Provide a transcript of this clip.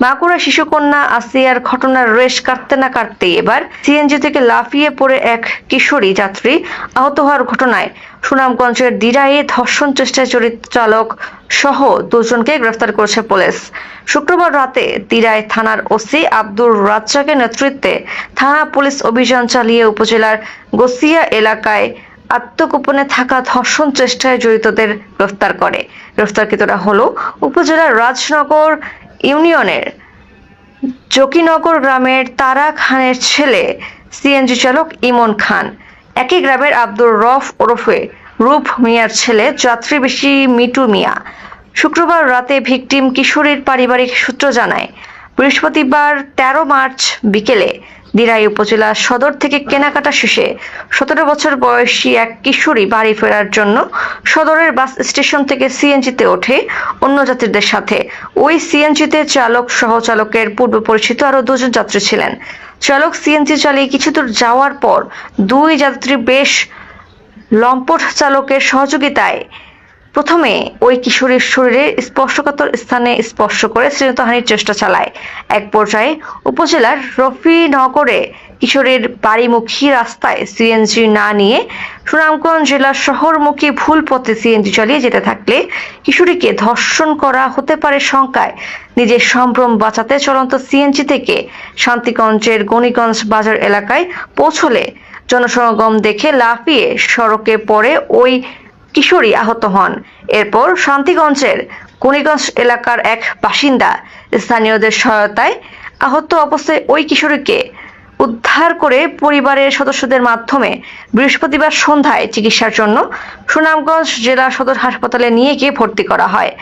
বাঁকুড়া শিশুকন্যা আসিয়ার ঘটনার রেশ কাটতে না কাটতে এবার সিএনজি থেকে লাফিয়ে পড়ে এক কিশোরী যাত্রী আহত হওয়ার ঘটনায় সুনামগঞ্জের দিরায়ে ধর্ষণ চেষ্টায় জড়িত চালক সহ দুজনকে গ্রেফতার করেছে পুলিশ। শুক্রবার রাতে দিরাই থানার ওসি আব্দুর রাজ্জাকের নেতৃত্বে থানা পুলিশ অভিযান চালিয়ে উপজেলার গোসিয়া এলাকায় আত্মগোপনে থাকা ধর্ষণ চেষ্টায় জড়িতদের গ্রেফতার করে। গ্রেফতারকৃতরা হলো উপজেলার রাজনগর ইউনিয়নের জকিনগর গ্রামের তারা খানের ছেলে সিএনজি চালক ইমন খান। একই গ্রামের আব্দুর রফ ওরফে রূপ মিয়ার ছেলে যাত্রী বেশি মিটু মিয়া। শুক্রবার রাতে ভিকটিম কিশোরীর পারিবারিক সূত্র জানায়, বৃহস্পতিবার তেরো মার্চ বিকেলে দিরাই উপজেলা সদর থেকে কেনাকাটা শেষে সতেরো বছর বয়সী এক কিশোরী বাড়ি ফেরার জন্য সদরের বাস স্টেশন থেকে সিএনজিতে ওঠে অন্য যাত্রীদের সাথে। ওই সিএনজিতে চালক সহ চালকের পূর্ব পরিচিত আরও দুজন যাত্রী ছিলেন। চালক সিএনজি চালিয়ে কিছু দূর যাওয়ার পর দুই যাত্রী বেশ লম্পট চালকের সহযোগিতায় প্রথমে ওই কিশোরীর শরীরে স্পর্শকাতর স্থানে স্পর্শ করে শ্রীনতহানির চেষ্টা চালায়। এক পর্যায়ে উপজেলার রফিনগরে কিশোরের বাড়িমুখী রাস্তায় সিএনজি না নিয়ে সুনামগঞ্জ জেলার শহরমুখী ভুল পথে সিএনজি চালিয়ে যেতে থাকলে কিশোরীকে ধর্ষণ করা হতে পারে শঙ্কায়। নিজের সম্ভ্রম বাঁচাতে চলন্ত সিএনজি থেকে শান্তিগঞ্জের গণিগঞ্জ বাজার এলাকায় পৌঁছলে জনসমাগম দেখে লাফিয়ে সড়কে পড়ে ওই কিশোরী আহত হন। এরপর শান্তিগঞ্জের কুনিগঞ্জ এলাকার এক বাসিন্দা স্থানীয়দের সহায়তায় আহত অবস্থায় ওই কিশোরীকে উদ্ধার করে পরিবারের সদস্যদের মাধ্যমে বৃহস্পতিবার সন্ধ্যায় চিকিৎসার জন্য সুনামগঞ্জ জেলা সদর হাসপাতালে নিয়ে গিয়ে ভর্তি করা হয়।